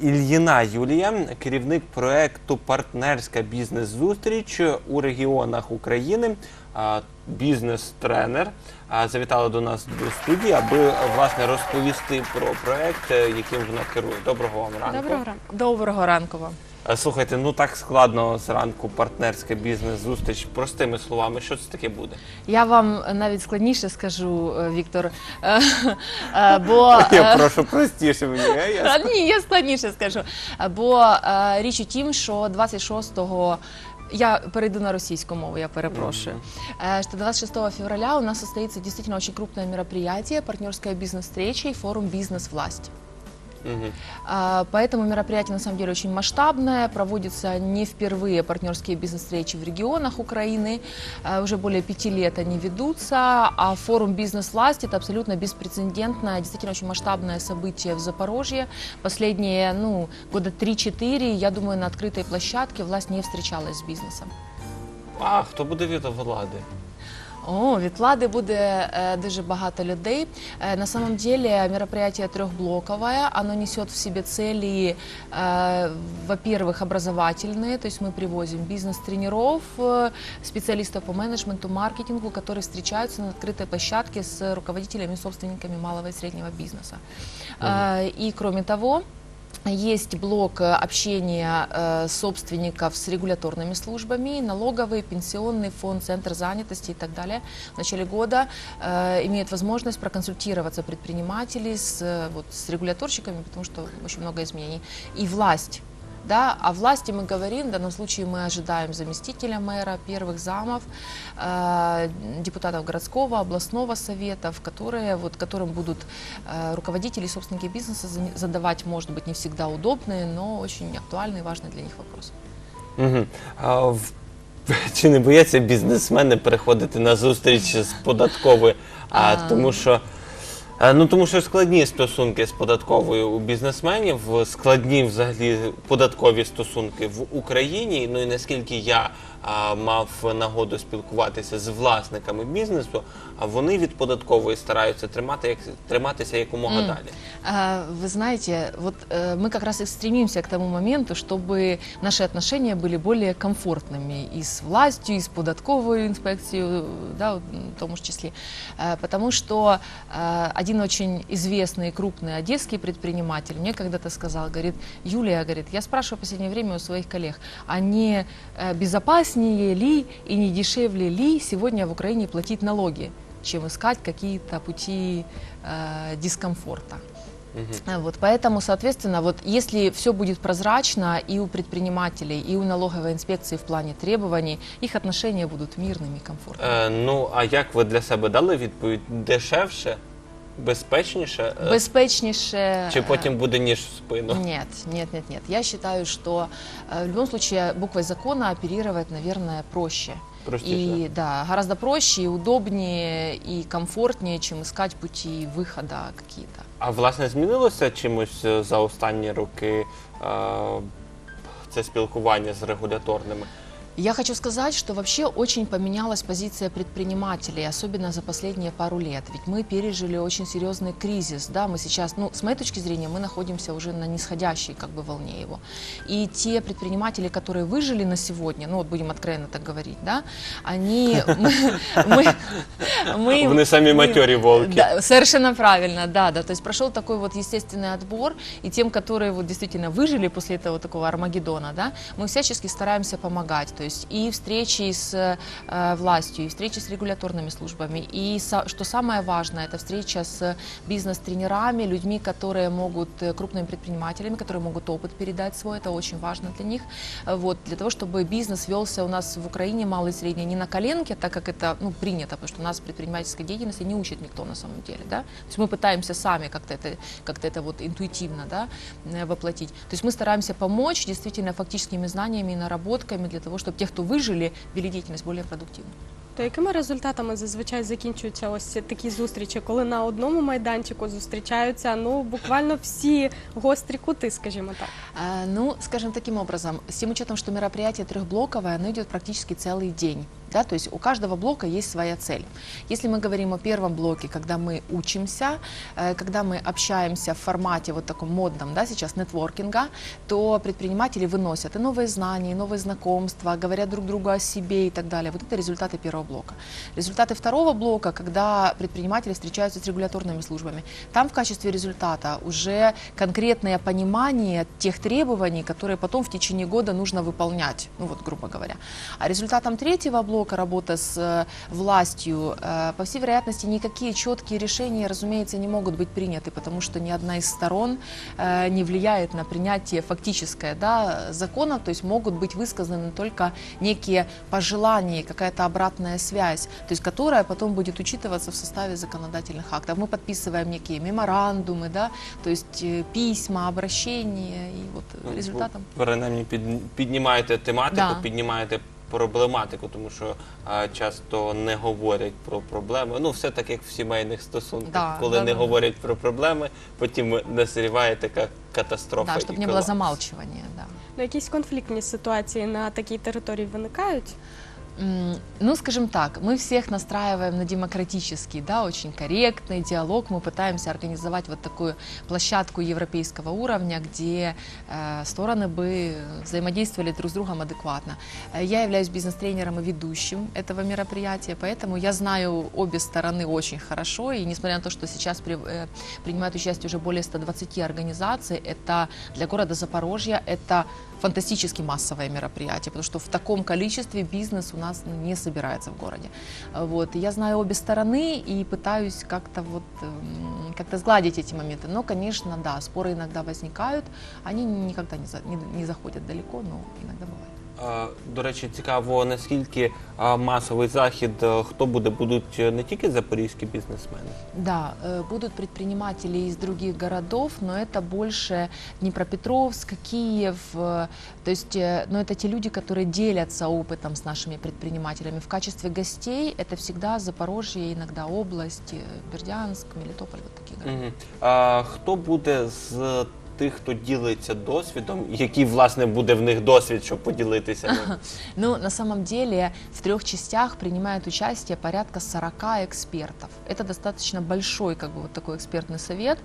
Ільїна Юлія, керівник проекту Партнерська бізнес-зустріч у регіонах України, бізнес-тренер, завітала до нас до студії, аби власне розповісти про проект, е, яким вона керує. Доброго вам ранку. Доброго ранку. Доброго ранку вам. А, Слухайте, ну так складно зранку партнерська бізнес-зустріч. Простими словами, що це таке буде? Я вам навіть складніше скажу, е, Віктор. Е, е, Бо Я е, прошу простіше мені. е, я Ні, я складніше скажу. Е, Бо е, річ у тім, що 26-го я перейду на російську мову, я перепрошую. Э, Что 26 февраля у нас состоится действительно очень крупное мероприятие, партнерская бизнес-встреча и форум «Бизнес-власть». Мгм. А, Поэтому мероприятие на самом деле очень масштабное, проводятся не впервые партнерские бизнес-встречи в регионах Украины, А, уже более пяти лет они ведутся, а форум «Бизнес-власть» это абсолютно беспрецедентное, действительно очень масштабное событие в Запорожье. Последние, ну, года 3-4, я думаю, на открытой площадке власть не встречалась с бизнесом. А хто буде від влади? О, від влади буде е, дуже багато людей. Е, на самом деле мероприятие трехблоковое, оно несет в себе цели, э, во-первых, образовательные, то есть мы привозим бизнес-тренеров, э, специалистов по менеджменту, маркетингу, которые встречаются на открытой площадке с руководителями и собственниками малого и среднего бизнеса. Э, и кроме того, есть блок э, общения э, собственников с регуляторными службами, налоговый, пенсионный фонд, центр занятости и так далее. В начале года э, имеют возможность проконсультироваться предприниматели с, вот, с регуляторщиками, потому что очень много изменений. И власть. Да, о власти мы говорим, в данном случае мы ожидаем заместителя мэра, первых замов, э, депутатов городского, областного советов, которые, вот, которым будут э, руководители и собственники бизнеса за- задавать, может быть, не всегда удобные, но очень актуальные и важные для них вопросы. Угу. А, в... Чи не бояться бізнесмени переходити на зустріч з податковою? А, А. тому що. а, Ну, тому що складні стосунки з податковою у бізнесменів, складні взагалі податкові стосунки в Україні. Ну і наскільки я а, мав нагоду спілкуватися з власниками бізнесу, а вони від податкової стараються тримати як триматися якомога М. далі. А, Вы знаете, вот э, мы как раз и стремимся к тому моменту, чтобы наши отношения были более комфортными и с властью, и с податковой инспекцией, да, вот, м, в том же числе. Э, Потому что э, один очень известный и крупный одесский предприниматель мне когда-то сказал, говорит, Юлия, говорит, я спрашиваю в последнее время у своих коллег, а не э, безопаснее ли и не дешевле ли сегодня в Украине платить налоги, чем искать какие-то пути э, дискомфорта. Мгм. Э, Вот, поэтому, соответственно, вот если все будет прозрачно и у предпринимателей, и у налоговой инспекции в плане требований, их отношения будут мирными и комфортными. Е, ну, а як ви для себе дали відповідь? Дешевше, безпечніше? Е, Беспечнейше... Чи э, потім буде ніж в спину? Нет, нет, нет, нет. Я считаю, что э, в любом случае буквой закона оперировать, наверное, проще. Простіше. И да, гораздо проще, и удобнее, и комфортнее, чем искать пути выхода какие-то. А власне змінилося чимось е, за останні роки е, це спілкування з регуляторними? Я хочу сказать, что вообще очень поменялась позиция предпринимателей, особенно за последние пару лет. Ведь мы пережили очень серьезный кризис, да, мы сейчас, ну, с моей точки зрения, мы находимся уже на нисходящей как бы волне его. И те предприниматели, которые выжили на сегодня, ну, вот будем откровенно так говорить, да, они, мы, мы, мы- матьорі волки. совершенно правильно, да, да. То есть прошел такой вот естественный отбор, и тем, которые вот действительно выжили после этого такого Армагеддона, да, мы всячески стараемся помогать. То есть и встречи с э, властью, и встречи с регуляторными службами, и со- что самое важное, это встреча с бизнес-тренерами, людьми, которые могут, э, крупными предпринимателями, которые могут опыт передать свой, это очень важно для них. Вот, для того, чтобы бизнес велся у нас в Украине, малый и средний, не на коленке, так как это ну, принято, потому что у нас предпринимательской деятельности не учит никто на самом деле. Да? То есть мы пытаемся сами как-то это, как-то это вот интуитивно да, э, воплотить. То есть мы стараемся помочь действительно фактическими знаниями и наработками для того, чтобы те, хто вижили, вели діяльність более продуктивно. То якими результатами зазвичай закінчуються ось такі зустрічі, коли на одному майданчику зустрічаються ну буквально всі гострі кути, скажімо так. А, Ну, скажем таким образом, с тем учетом, что мероприятие трехблоковое, оно идет практически целый день. Да? То есть у каждого блока есть своя цель. Если мы говорим о первом блоке, когда мы учимся, э, когда мы общаемся в формате вот таком модном, да, сейчас нетворкинга, то предприниматели выносят и новые знания, и новые знакомства, говорят друг другу о себе и так далее. Вот это результаты первого блока. Результаты второго блока, когда предприниматели встречаются с регуляторными службами. Там в качестве результата уже конкретное понимание тех требований, которые потом в течение года нужно выполнять, ну вот грубо говоря. А результатом третьего блока работа с э, властью, э, по всей вероятности, никакие четкие решения, разумеется, не могут быть приняты, потому что ни одна из сторон э, не влияет на принятие фактическое да, законов, то есть могут быть высказаны только некие пожелания, какая-то обратная связь, то есть которая потом будет учитываться в составе законодательных актов. Мы подписываем некие меморандумы, да, то есть э, письма, обращения, и вот Ну, результатом. Ви, принаймні під, піднімаєте тематику, Да. піднімаєте проблематику, тому що а, часто не говорять про проблеми. Ну, все так, як в сімейних стосунках. Да, Коли да, не да. говорять про проблеми, потім назріває така катастрофа. Да, щоб чтобы не было колапс. замалчивания, да. Ну, якісь конфліктні ситуації на такій території виникають. Ну, скажем так, мы всех настраиваем на демократический, да, очень корректный диалог. Мы пытаемся организовать вот такую площадку европейского уровня, где э, стороны бы взаимодействовали друг с другом адекватно. Э, Я являюсь бизнес-тренером и ведущим этого мероприятия, поэтому я знаю обе стороны очень хорошо. И несмотря на то, что сейчас при- э, принимают участие уже более 120 организаций, это для города Запорожья это фантастически массовое мероприятие, потому что в таком количестве бизнес у нас не собирается в городе. Вот. Я знаю обе стороны и пытаюсь как-то вот эм, как-то сгладить эти моменты. Но, конечно, да, споры иногда возникают, они никогда не, за- не- не заходят далеко, но иногда бывает. А, До речі, цікаво, наскільки а, масовий захід, е, хто буде, будуть е, не тільки запорізькі бізнесмени. Да, э, будут предприниматели из других городов, но это больше Днепропетровск, Киев, э, то есть, э, но это те люди, которые делятся опытом с нашими предпринимателями. В качестве гостей это всегда Запорожье, иногда область, э, Бердянск, Мелитополь, вот такие города. Мгм. А, хто буде з тих, хто ділиться досвідом, який власне буде в них досвід, щоб поділитися ним? Ну, на самом деле, в трех частях принимает участие порядка 40 экспертов. Это достаточно большой, как бы, вот такой экспертный совет.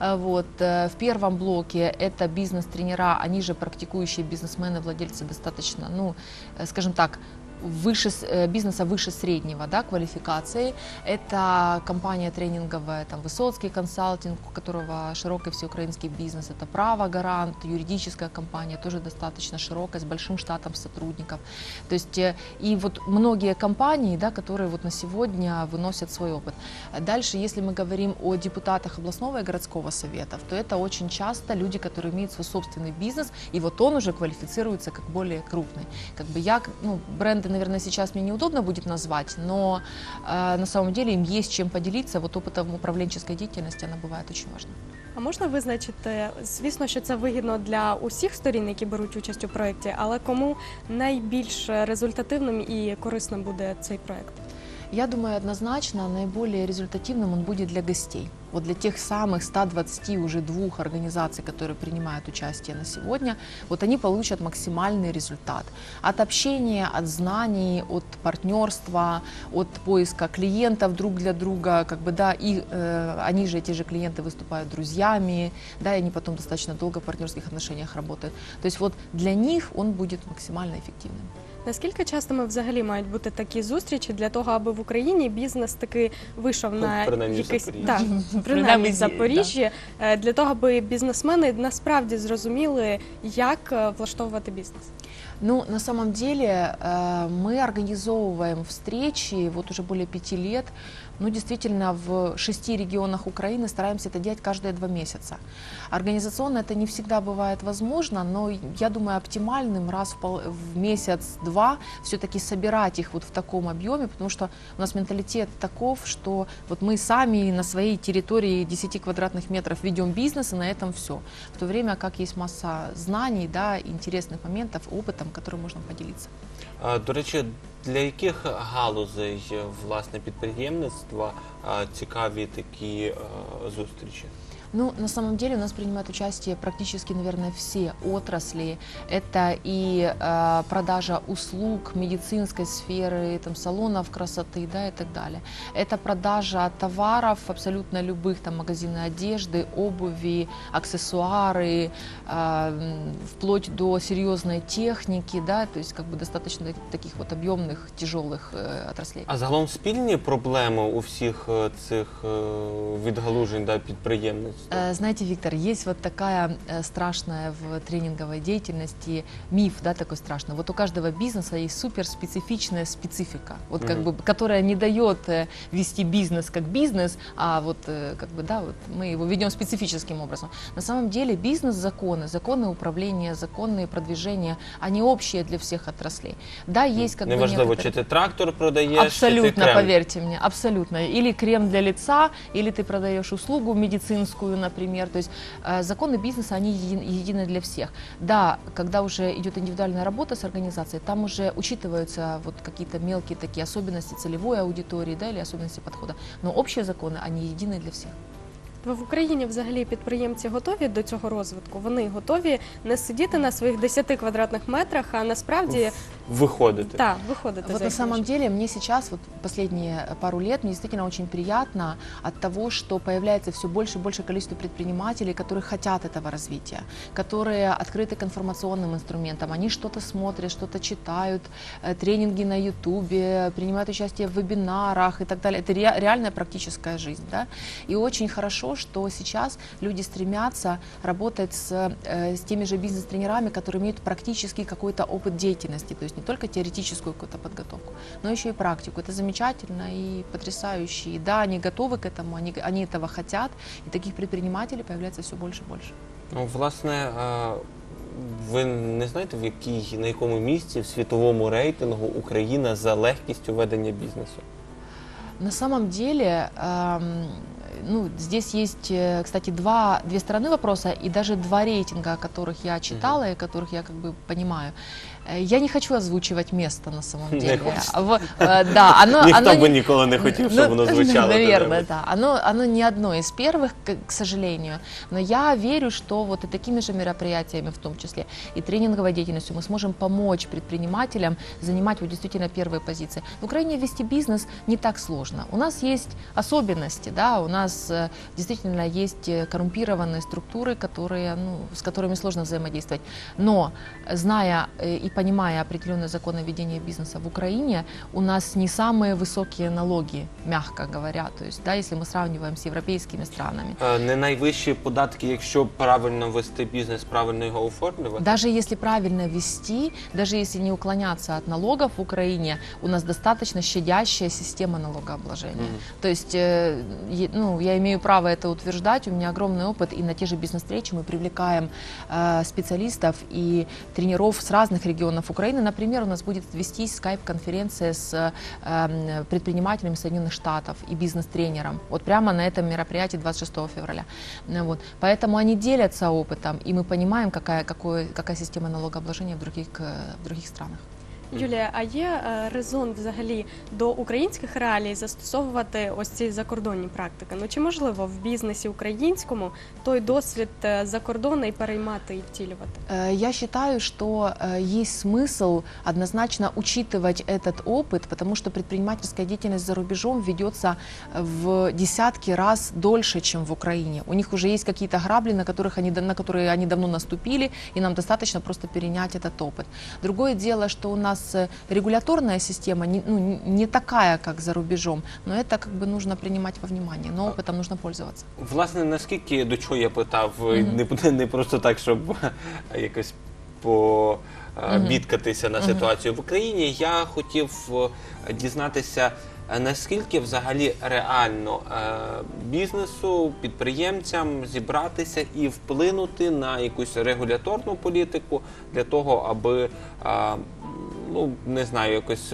Э, Вот. э, В первом блоке это бизнес-тренера, они же практикующие бизнесмены, владельцы достаточно, ну, э, скажем так, выше, э, бизнеса выше среднего да, квалификации. Это компания тренинговая, там, Высоцкий консалтинг, у которого широкий всеукраинский бизнес. Это Право Гарант, юридическая компания, тоже достаточно широкая, с большим штатом сотрудников. То есть э, и вот многие компании, да, которые вот на сегодня выносят свой опыт. Дальше, если мы говорим о депутатах областного и городского советов, то это очень часто люди, которые имеют свой собственный бизнес, и вот он уже квалифицируется как более крупный. Как бы я, ну, бренды, наверное, сейчас мне неудобно будет назвать, но э, на самом деле им есть чем поделиться. Вот опытом управленческой деятельности она бывает очень важна. А можна визначити, звісно, що це вигідно для усіх сторін, які беруть участь у проєкті, але кому найбільш результативним і корисним буде цей проєкт? Я думаю, однозначно наиболее результативным он будет для гостей. Вот для тех самых 120 уже двух организаций, которые принимают участие на сегодня, вот они получат максимальный результат. От общения, от знаний, от партнерства, от поиска клиентов друг для друга, как бы, да, и э, они же, эти же клиенты выступают друзьями, да, и они потом достаточно долго в партнерских отношениях работают. То есть вот для них он будет максимально эффективным. Наскільки часто взагалі мають бути такі зустрічі для того, аби в Україні бізнес таки вийшов Ну, на принаймні якийсь Запоріжжі. так, Принаймні, принаймні в Запоріжжі, е, для того, аби бізнесмени насправді зрозуміли, як е, влаштовувати бізнес? Ну, на самом деле э, мы организовываем встречи вот уже более пяти лет. Ну, действительно, в шести регионах Украины стараемся это делать каждые два месяца. Организационно это не всегда бывает возможно, но я думаю, оптимальным раз в, в месяц-два все-таки собирать их вот в таком объеме, потому что у нас менталитет таков, что вот мы сами на своей территории 10 квадратных метров ведем бизнес, и на этом все. В то время как есть масса знаний, да, интересных моментов, опытом, которым можно поделиться. А, До речі, для яких галузей е, власне підприємництва а, цікаві такі е, зустрічі? Ну, на самом деле у нас принимают участие практически, наверное, все отрасли. Это и э, продажа услуг медицинской сферы, там, салонов красоты, да, и так далее. Это продажа товаров абсолютно любых, там, магазины одежды, обуви, аксессуары, э, м, вплоть до серьезной техники, да, то есть как бы достаточно таких вот объемных, тяжелых э, отраслей. А загалом спільні проблеми у всіх е, цих е, відгалужень да, підприємництва? Э, Знаете, Виктор, есть вот такая э, страшная в тренинговой деятельности миф, да, такой страшный. Вот у каждого бизнеса есть суперспецифичная специфика, вот как бы, которая не дает э, вести бизнес как бизнес, а вот как бы, да, вот мы его ведем специфическим образом. На самом деле бизнес-законы, законы управления, законы продвижения, они общие для всех отраслей. Да, есть как бы Неважливо, некоторые- чи ти трактор ти Абсолютно, крем. поверьте мне, абсолютно. Или крем для лица, или ты продаешь услугу медицинскую, например. То есть э, законы бизнеса, они еди- едины для всех. Да, когда уже идет индивидуальная работа с организацией, там уже учитываются вот какие-то мелкие такие особенности целевой аудитории, да, или особенности подхода. Но общие законы, они едины для всех. В Україні взагалі підприємці готові до цього розвитку. Вони готові не сидіти на своїх 10 квадратних метрах, а насправді Виходити. так виходити Вот за на самом деле мне сейчас, вот последние пару лет, мне действительно очень приятно от того, что появляется все больше и больше количество предпринимателей, которые хотят этого развития, которые открыты к информационным инструментам, они что-то смотрят, что-то читают, э, тренинги на ютубе, принимают участие в вебинарах и так далее. Это ре- реальная практическая жизнь, да. И очень хорошо, что сейчас люди стремятся работать с, э, с теми же бизнес-тренерами, которые имеют практический какой-то опыт деятельности, то есть не только теоретическую какую-то подготовку, но еще и практику. Это замечательно и потрясающе. И да, они готовы к этому, они, они этого хотят, и таких предпринимателей появляется все больше и больше. Ну, власне, е, ви не знаєте, в якій на якому місці в світовому рейтингу Україна за легкістю ведення бізнесу? На самом деле, эм, ну, здесь есть, э, кстати, два, две стороны вопроса и даже два рейтинга, о которых я читала и которых я как бы понимаю. Э, Я не хочу озвучивать место на самом Не деле. хочется. А во- э, да, оно, Ніхто оно би не- ніколи не хотів, щоб Ну, воно звучало. Наверное, де-небудь. да. Оно, оно не одно из первых, к, к сожалению. Но я верю, что вот и такими же мероприятиями, в том числе и тренинговой деятельностью, мы сможем помочь предпринимателям занимать вот действительно первые позиции. В Украине вести бизнес не так сложно. У нас есть особенности, да, у нас э, действительно есть э, коррумпированные структуры, которые, ну, с которыми сложно взаимодействовать. Но э, зная э, и понимая определенные законы ведения бизнеса в Украине, у нас не самые высокие налоги, мягко говоря, то есть, да, если мы сравниваем с европейскими странами. Е, Не найвищі податки, якщо правильно вести бізнес, правильно його оформлювати. Даже если правильно вести, даже если не уклоняться от налогов в Украине, у нас достаточно щадящая система налогообложения. Мгм. То есть, э, ну, я имею право это утверждать, у меня огромный опыт, и на те же бизнес-встречи мы привлекаем э, специалистов и тренеров с разных регионов Украины. Например, у нас будет вестись скайп-конференция с э, м, предпринимателями Соединенных Штатов и бизнес-тренером. Вот прямо на этом мероприятии 26 февраля. Ну Вот. Поэтому они делятся опытом, и мы понимаем, какая, какое, какая система налогообложения в других, э, в других странах. Юлія, а є е, резон взагалі до українських реалій застосовувати ось ці закордонні практики? Ну чи можливо в бізнесі українському той досвід е, закордонний переймати і втілювати? Э, Я считаю, что э, есть смысл однозначно учитывать этот опыт, потому что предпринимательская деятельность за рубежом ведется в десятки раз дольше, чем в Украине. У них уже есть какие-то грабли, на, которых они, да- на которые они давно наступили, и нам достаточно просто перенять этот опыт. Другое дело, что у нас э, регуляторная система не, ну, н- не такая, как за рубежом, но это как бы нужно принимать во внимание, но опытом нужно пользоваться. Власне, наскільки до чого я питав, Мгм. не, не, не просто так, щоб якось по е, Мгм. бідкатися на Мгм. ситуацію в Україні, я хотів е, дізнатися, е, наскільки взагалі реально е, бізнесу, підприємцям зібратися і вплинути на якусь регуляторну політику для того, аби е, ну не знаю, якось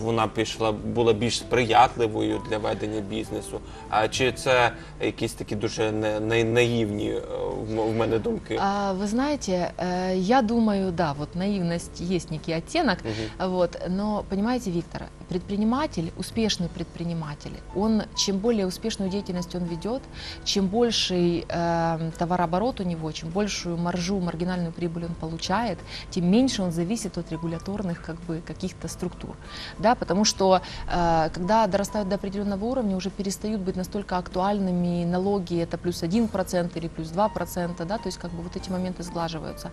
вона пішла була більш сприятливою для ведення бізнесу? А чи це якісь такі дуже не, не- наївні е, в мене думки? А, Вы знаете, э, я думаю, да, вот наивность есть некий оттенок, вот, но понимаете, Виктор, предприниматель, успешный предприниматель, он чем более успешную деятельность он ведет, чем больший э, товарооборот у него, чем большую маржу, маргинальную прибыль он получает, тем меньше он зависит от регуляторных как бы каких-то структур, да, потому что э, когда дорастают до определенного уровня, уже перестают быть настолько актуальными налоги, это плюс 1% или плюс 2%, да, то есть как бы вот эти моменты сглаживаются.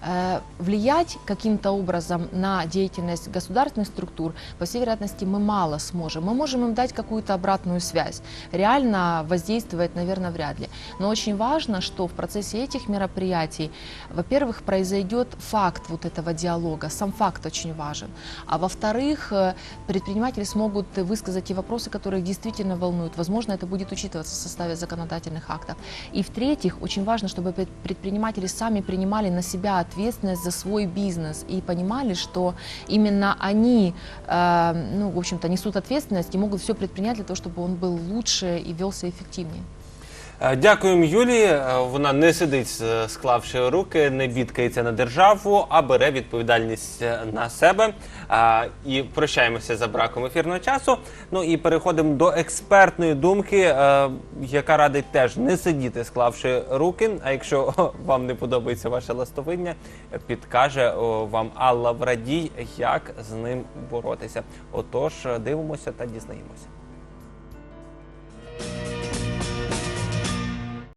Э, влиять каким-то образом на деятельность государственных структур, по всей вероятности, мы мало сможем. Мы можем им дать какую-то обратную связь. Реально воздействовать, наверное, вряд ли. Но очень важно, что в процессе этих мероприятий, во-первых, произойдет факт вот этого диалога, сам факт очень важен. А во-вторых, э, предприниматели смогут высказать те вопросы, которые их действительно волнуют. Возможно, это будет учитываться в составе законодательных актов. И в-третьих, очень важно, чтобы пред- предприниматели сами принимали на себя ответственность за свой бизнес и понимали, что именно они, э, ну, в общем-то, несут ответственность и могут все предпринять для того, чтобы он был лучше и велся эффективнее. Е, Дякуємо Юлії. Е, Вона не сидить е, склавши руки, не бідкається на державу, а бере відповідальність на себе. І прощаємося за браком ефірного часу. Ну і переходимо до експертної думки, яка радить теж не сидіти, склавши руки. А якщо вам не подобається ваше ластовиння, підкаже вам Алла Врадій, як з ним боротися. Отож, дивимося та дізнаємося.